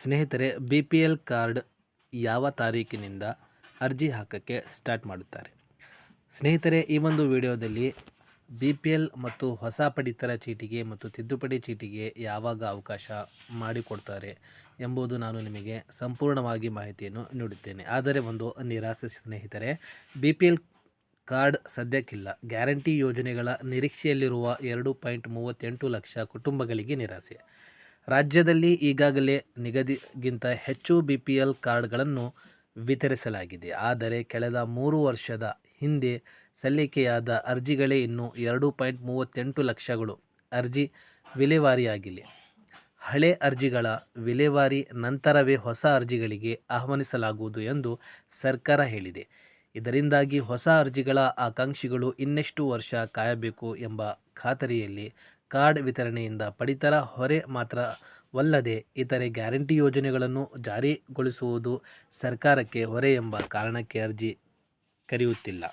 ಸ್ನೇಹಿತರೆ B P L card ಯಾವ ತಾರೀಕಿನಿಂದ ಅರ್ಜಿ ಹಾಕೋಕ್ಕೆ ಸ್ಟಾರ್ಟ್ ಮಾಡುತ್ತಾರೆ? ಸ್ನೇಹಿತರೆ, ಈ ಒಂದು ವಿಡಿಯೋದಲ್ಲಿ ಬಿ ಪಿ ಎಲ್ ಮತ್ತು ಹೊಸ ಪಡಿತರ ಚೀಟಿಗೆ ಮತ್ತು ತಿದ್ದುಪಡಿ ಚೀಟಿಗೆ ಯಾವಾಗ ಅವಕಾಶ ಮಾಡಿಕೊಡ್ತಾರೆ ಎಂಬುದು ನಾನು ನಿಮಗೆ ಸಂಪೂರ್ಣವಾಗಿ ಮಾಹಿತಿಯನ್ನು ನೀಡುತ್ತೇನೆ. ಆದರೆ ಒಂದು ನಿರಾಸೆ ಸ್ನೇಹಿತರೆ ಬಿ ಪಿ ಎಲ್ ಕಾರ್ಡ್ ಸದ್ಯಕ್ಕಿಲ್ಲ. ಗ್ಯಾರಂಟಿ ಯೋಜನೆಗಳ ನಿರೀಕ್ಷೆಯಲ್ಲಿರುವ ಎರಡು ಪಾಯಿಂಟ್ ಮೂವತ್ತೆಂಟು ಲಕ್ಷ ಕುಟುಂಬಗಳಿಗೆ ನಿರಾಸೆ. ರಾಜ್ಯದಲ್ಲಿ ಈಗಾಗಲೇ ನಿಗದಿಗಿಂತ ಹೆಚ್ಚು ಬಿ ಪಿ ಎಲ್ ಕಾರ್ಡ್ಗಳನ್ನು ವಿತರಿಸಲಾಗಿದೆ. ಆದರೆ ಕಳೆದ ಮೂರು ವರ್ಷದ ಹಿಂದೆ ಸಲ್ಲಿಕೆಯಾದ ಅರ್ಜಿಗಳೇ ಇನ್ನೂ ಎರಡು ಪಾಯಿಂಟ್ ಮೂವತ್ತೆಂಟು ಲಕ್ಷಗಳು ಅರ್ಜಿ ವಿಲೇವಾರಿಯಾಗಿಲ್ಲ. ಹಳೆ ಅರ್ಜಿಗಳ ವಿಲೇವಾರಿ ನಂತರವೇ ಹೊಸ ಅರ್ಜಿಗಳಿಗೆ ಆಹ್ವಾನಿಸಲಾಗುವುದು ಎಂದು ಸರ್ಕಾರ ಹೇಳಿದೆ. ಇದರಿಂದಾಗಿ ಹೊಸ ಅರ್ಜಿಗಳ ಆಕಾಂಕ್ಷಿಗಳು ಇನ್ನೆಷ್ಟು ವರ್ಷ ಕಾಯಬೇಕು ಎಂಬ ಖಾತರಿಯಲ್ಲಿ ಕಾರ್ಡ್ ವಿತರಣೆಯಿಂದ ಪಡಿತರ ಹೊರೆ ಮಾತ್ರವಲ್ಲದೆ ಇತರೆ ಗ್ಯಾರಂಟಿ ಯೋಜನೆಗಳನ್ನು ಜಾರಿಗೊಳಿಸುವುದು ಸರ್ಕಾರಕ್ಕೆ ಹೊರೆ ಎಂಬ ಕಾರಣಕ್ಕೆ ಅರ್ಜಿ ಕರೆಯುತ್ತಿಲ್ಲ.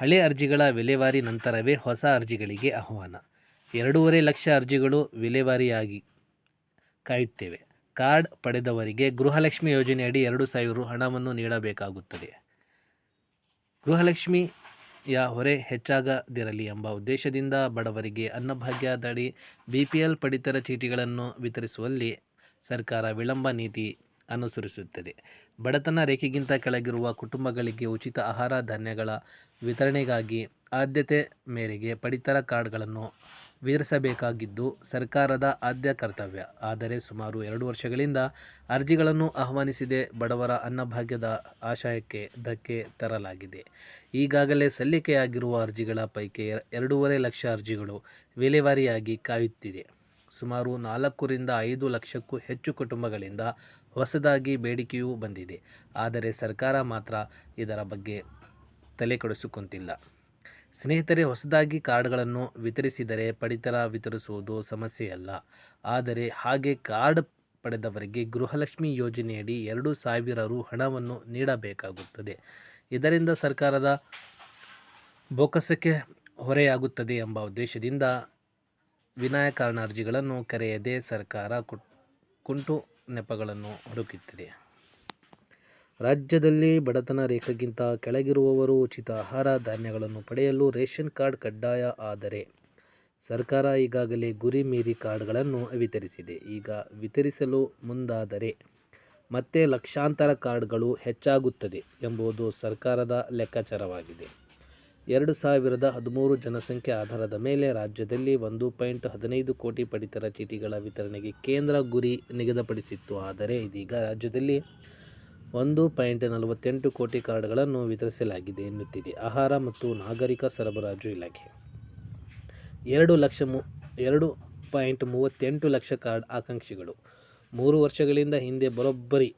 ಹಳೆ ಅರ್ಜಿಗಳ ವಿಲೇವಾರಿ ನಂತರವೇ ಹೊಸ ಅರ್ಜಿಗಳಿಗೆ ಆಹ್ವಾನ. ಎರಡೂವರೆ ಲಕ್ಷ ಅರ್ಜಿಗಳು ವಿಲೇವಾರಿಯಾಗಿ ಕಾಯುತ್ತೇವೆ. ಕಾರ್ಡ್ ಪಡೆದವರಿಗೆ ಗೃಹಲಕ್ಷ್ಮಿ ಯೋಜನೆಯಡಿ ಎರಡು ಸಾವಿರ ಹಣವನ್ನು ನೀಡಬೇಕಾಗುತ್ತದೆ. ಗೃಹಲಕ್ಷ್ಮಿಯ ಹೊರೆ ಹೆಚ್ಚಾಗದಿರಲಿ ಎಂಬ ಉದ್ದೇಶದಿಂದ ಬಡವರಿಗೆ ಅನ್ನಭಾಗ್ಯದಡಿ ಬಿ ಪಿ ಎಲ್ ಪಡಿತರ ಚೀಟಿಗಳನ್ನು ವಿತರಿಸುವಲ್ಲಿ ಸರ್ಕಾರ ವಿಳಂಬ ನೀತಿ ಅನುಸರಿಸುತ್ತದೆ. ಬಡತನ ರೇಖೆಗಿಂತ ಕೆಳಗಿರುವ ಕುಟುಂಬಗಳಿಗೆ ಉಚಿತ ಆಹಾರ ಧಾನ್ಯಗಳ ವಿತರಣೆಗಾಗಿ ಆದ್ಯತೆ ಮೇರೆಗೆ ಪಡಿತರ ಕಾರ್ಡ್ಗಳನ್ನು ವಿತರಿಸಬೇಕಾಗಿದ್ದು ಸರ್ಕಾರದ ಆದ್ಯ ಕರ್ತವ್ಯ. ಆದರೆ ಸುಮಾರು ಎರಡು ವರ್ಷಗಳಿಂದ ಅರ್ಜಿಗಳನ್ನು ಆಹ್ವಾನಿಸಿದೆ ಬಡವರ ಅನ್ನಭಾಗ್ಯದ ಆಶಯಕ್ಕೆ ಧಕ್ಕೆ ತರಲಾಗಿದೆ. ಈಗಾಗಲೇ ಸಲ್ಲಿಕೆಯಾಗಿರುವ ಅರ್ಜಿಗಳ ಪೈಕಿ ಎರಡೂವರೆ ಲಕ್ಷ ಅರ್ಜಿಗಳು ವಿಲೇವಾರಿಯಾಗಿ ಕಾಯುತ್ತಿದೆ. ಸುಮಾರು ನಾಲ್ಕರಿಂದ ಐದು ಲಕ್ಷಕ್ಕೂ ಹೆಚ್ಚು ಕುಟುಂಬಗಳಿಂದ ಹೊಸದಾಗಿ ಬೇಡಿಕೆಯೂ ಬಂದಿದೆ. ಆದರೆ ಸರ್ಕಾರ ಮಾತ್ರ ಇದರ ಬಗ್ಗೆ ತಲೆಕೆಡಿಸಿಕೊಂತಿಲ್ಲ. ಸ್ನೇಹಿತರೆ, ಹೊಸದಾಗಿ ಕಾರ್ಡ್ಗಳನ್ನು ವಿತರಿಸಿದರೆ ಪಡಿತರ ವಿತರಿಸುವುದು ಸಮಸ್ಯೆಯಲ್ಲ. ಆದರೆ ಹಾಗೆ ಕಾರ್ಡ್ ಪಡೆದವರಿಗೆ ಗೃಹಲಕ್ಷ್ಮಿ ಯೋಜನೆಯಡಿ ಎರಡು ಸಾವಿರ ರು ಹಣವನ್ನು ನೀಡಬೇಕಾಗುತ್ತದೆ. ಇದರಿಂದ ಸರ್ಕಾರದ ಬೊಕ್ಕಸಕ್ಕೆ ಹೊರೆಯಾಗುತ್ತದೆ ಎಂಬ ಉದ್ದೇಶದಿಂದ ವಿನಾಯಕಾರಣ ಅರ್ಜಿಗಳನ್ನು ಕರೆಯದೆ ಸರ್ಕಾರ ಕುಂಟು ನೆಪಗಳನ್ನು ಹುಡುಕುತ್ತಿದೆ. ರಾಜ್ಯದಲ್ಲಿ ಬಡತನ ರೇಖೆಗಿಂತ ಕೆಳಗಿರುವವರು ಉಚಿತ ಆಹಾರ ಧಾನ್ಯಗಳನ್ನು ಪಡೆಯಲು ರೇಷನ್ ಕಾರ್ಡ್ ಕಡ್ಡಾಯ ಆದರೆ ಸರ್ಕಾರ ಈಗಾಗಲೇ ಗುರಿ ಮೀರಿ ಕಾರ್ಡ್ಗಳನ್ನು ವಿತರಿಸಿದೆ. ಈಗ ವಿತರಿಸಲು ಮುಂದಾದರೆ ಮತ್ತೆ ಲಕ್ಷಾಂತರ ಕಾರ್ಡ್ಗಳು ಹೆಚ್ಚಾಗುತ್ತದೆ ಎಂಬುದು ಸರ್ಕಾರದ ಲೆಕ್ಕಾಚಾರವಾಗಿದೆ. ಎರಡು ಸಾವಿರದ ಹದಿಮೂರು ಜನಸಂಖ್ಯೆ ಆಧಾರದ ಮೇಲೆ ರಾಜ್ಯದಲ್ಲಿ ಒಂದು ಪಾಯಿಂಟ್ ಹದಿನೈದು ಕೋಟಿ ಪಡಿತರ ಚೀಟಿಗಳ ವಿತರಣೆಗೆ ಕೇಂದ್ರ ಗುರಿ ನಿಗದಿಪಡಿಸಿತ್ತು. ಆದರೆ ಇದೀಗ ರಾಜ್ಯದಲ್ಲಿ ಒಂದು ಪಾಯಿಂಟ್ ನಲವತ್ತೆಂಟು ಕೋಟಿ ಕಾರ್ಡ್ಗಳನ್ನು ವಿತರಿಸಲಾಗಿದೆ ಎನ್ನುತ್ತಿದೆ ಆಹಾರ ಮತ್ತು ನಾಗರಿಕ ಸರಬರಾಜು ಇಲಾಖೆ. ಎರಡು ಲಕ್ಷ ಮು, ಎರಡು ಪಾಯಿಂಟ್ ಮೂವತ್ತೆಂಟು ಲಕ್ಷ ಕಾರ್ಡ್ ಆಕಾಂಕ್ಷಿಗಳು. ಮೂರು ವರ್ಷಗಳಿಂದ ಹಿಂದೆ ಬರೋಬ್ಬರಿ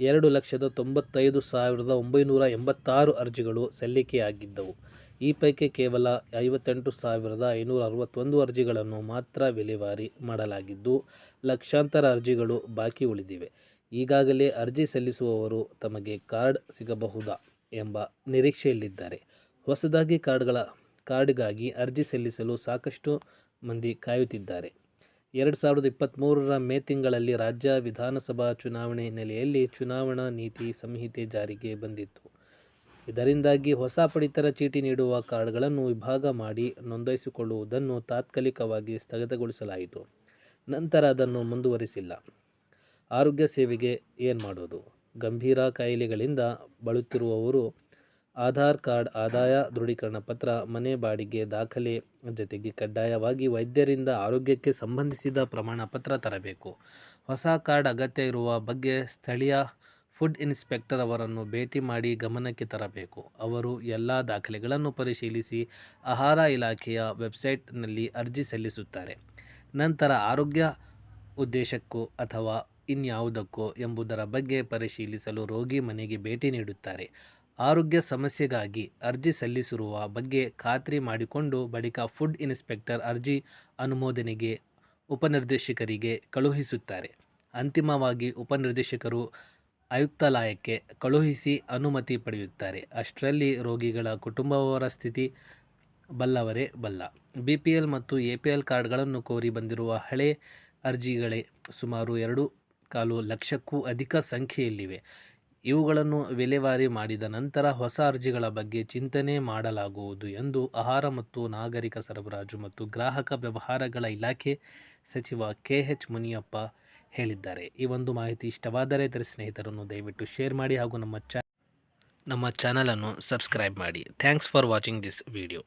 ಎರಡು ಲಕ್ಷದ ತೊಂಬತ್ತೈದು ಸಾವಿರದ ಒಂಬೈನೂರ ಎಂಬತ್ತಾರು ಅರ್ಜಿಗಳು ಸಲ್ಲಿಕೆಯಾಗಿದ್ದವು. ಈ ಪೈಕಿ ಕೇವಲ ಐವತ್ತೆಂಟು ಸಾವಿರದ ಐನೂರ ಅರವತ್ತೊಂದು ಅರ್ಜಿಗಳನ್ನು ಮಾತ್ರ ವಿಲೇವಾರಿ ಮಾಡಲಾಗಿದ್ದು, ಲಕ್ಷಾಂತರ ಅರ್ಜಿಗಳು ಬಾಕಿ ಉಳಿದಿವೆ. ಈಗಾಗಲೇ ಅರ್ಜಿ ಸಲ್ಲಿಸುವವರು ತಮಗೆ ಕಾರ್ಡ್ ಸಿಗಬಹುದಾ ಎಂಬ ನಿರೀಕ್ಷೆಯಲ್ಲಿದ್ದಾರೆ. ಹೊಸದಾಗಿ ಕಾರ್ಡ್ಗಳ ಕಾರ್ಡ್ಗಾಗಿ ಅರ್ಜಿ ಸಲ್ಲಿಸಲು ಸಾಕಷ್ಟು ಮಂದಿ ಕಾಯುತ್ತಿದ್ದಾರೆ. ಎರಡು ಸಾವಿರದ ಇಪ್ಪತ್ತ್ಮೂರರ ಮೇ ತಿಂಗಳಲ್ಲಿ ರಾಜ್ಯ ವಿಧಾನಸಭಾ ಚುನಾವಣೆ ಹಿನ್ನೆಲೆಯಲ್ಲಿ ಚುನಾವಣಾ ನೀತಿ ಸಂಹಿತೆ ಜಾರಿಗೆ ಬಂದಿತ್ತು. ಇದರಿಂದಾಗಿ ಹೊಸ ಪಡಿತರ ಚೀಟಿ ನೀಡುವ ಕಾರ್ಡ್ಗಳನ್ನು ವಿಭಾಗ ಮಾಡಿ ನೋಂದಾಯಿಸಿಕೊಳ್ಳುವುದನ್ನು ತಾತ್ಕಾಲಿಕವಾಗಿ ಸ್ಥಗಿತಗೊಳಿಸಲಾಯಿತು. ನಂತರ ಅದನ್ನು ಮುಂದುವರಿಸಿಲ್ಲ. ಆರೋಗ್ಯ ಸೇವೆಗೆ ಏನು ಮಾಡೋದು? ಗಂಭೀರ ಕಾಯಿಲೆಗಳಿಂದ ಬಳಲುತ್ತಿರುವವರು ಆಧಾರ್ ಕಾರ್ಡ್ ಆದಾಯ ದೃಢೀಕರಣ ಪತ್ರ ಮನೆ ಬಾಡಿಗೆ ದಾಖಲೆ ಜೊತೆಗೆ ಕಡ್ಡಾಯವಾಗಿ ವೈದ್ಯರಿಂದ ಆರೋಗ್ಯಕ್ಕೆ ಸಂಬಂಧಿಸಿದ ಪ್ರಮಾಣ ಪತ್ರ ತರಬೇಕು. ಹೊಸ ಕಾರ್ಡ್ ಅಗತ್ಯ ಇರುವ ಬಗ್ಗೆ ಸ್ಥಳೀಯ ಫುಡ್ ಇನ್ಸ್ಪೆಕ್ಟರ್ ಅವರನ್ನು ಭೇಟಿ ಮಾಡಿ ಗಮನಕ್ಕೆ ತರಬೇಕು. ಅವರು ಎಲ್ಲ ದಾಖಲೆಗಳನ್ನು ಪರಿಶೀಲಿಸಿ ಆಹಾರ ಇಲಾಖೆಯ ವೆಬ್ಸೈಟ್ನಲ್ಲಿ ಅರ್ಜಿ ಸಲ್ಲಿಸುತ್ತಾರೆ. ನಂತರ ಆರೋಗ್ಯ ಉದ್ದೇಶಕ್ಕೂ ಅಥವಾ ಇನ್ಯಾವುದಕ್ಕೋ ಎಂಬುದರ ಬಗ್ಗೆ ಪರಿಶೀಲಿಸಲು ರೋಗಿ ಮನೆಗೆ ಭೇಟಿ ನೀಡುತ್ತಾರೆ. ಆರೋಗ್ಯ ಸಮಸ್ಯೆಗಾಗಿ ಅರ್ಜಿ ಸಲ್ಲಿಸಿರುವ ಬಗ್ಗೆ ಖಾತ್ರಿ ಮಾಡಿಕೊಂಡು ಬಳಿಕ ಫುಡ್ ಇನ್ಸ್ಪೆಕ್ಟರ್ ಅರ್ಜಿ ಅನುಮೋದನೆಗೆ ಉಪನಿರ್ದೇಶಕರಿಗೆ ಕಳುಹಿಸುತ್ತಾರೆ. ಅಂತಿಮವಾಗಿ ಉಪನಿರ್ದೇಶಕರು ಆಯುಕ್ತಾಲಯಕ್ಕೆ ಕಳುಹಿಸಿ ಅನುಮತಿ ಪಡೆಯುತ್ತಾರೆ. ಅಷ್ಟರಲ್ಲಿ ರೋಗಿಗಳ ಕುಟುಂಬವರ ಸ್ಥಿತಿ ಬಲ್ಲವರೇ ಬಲ್ಲ. ಬಿ ಪಿ ಎಲ್ ಮತ್ತು ಎ ಪಿ ಎಲ್ ಕಾರ್ಡ್ಗಳನ್ನು ಕೋರಿ ಬಂದಿರುವ ಹಳೆ ಅರ್ಜಿಗಳೇ ಸುಮಾರು ಎರಡು ಕಾಲು ಲಕ್ಷಕ್ಕೂ ಅಧಿಕ ಸಂಖ್ಯೆಯಲ್ಲಿವೆ. ಇವುಗಳನ್ನು ವಿಲೇವಾರಿ ಮಾಡಿದ ನಂತರ ಹೊಸ ಅರ್ಜಿಗಳ ಬಗ್ಗೆ ಚಿಂತನೆ ಮಾಡಲಾಗುವುದು ಎಂದು ಆಹಾರ ಮತ್ತು ನಾಗರಿಕ ಸರಬರಾಜು ಮತ್ತು ಗ್ರಾಹಕ ವ್ಯವಹಾರಗಳ ಇಲಾಖೆ ಸಚಿವ ಕೆ ಎಚ್ ಮುನಿಯಪ್ಪ ಹೇಳಿದ್ದಾರೆ. ಈ ಒಂದು ಮಾಹಿತಿ ಇಷ್ಟವಾದರೆ ಇದರ ಸ್ನೇಹಿತರನ್ನು ದಯವಿಟ್ಟು ಶೇರ್ ಮಾಡಿ ಹಾಗೂ ನಮ್ಮ ಚಾ ನಮ್ಮ ಚಾನಲನ್ನು ಸಬ್ಸ್ಕ್ರೈಬ್ ಮಾಡಿ. Thanks for watching this video.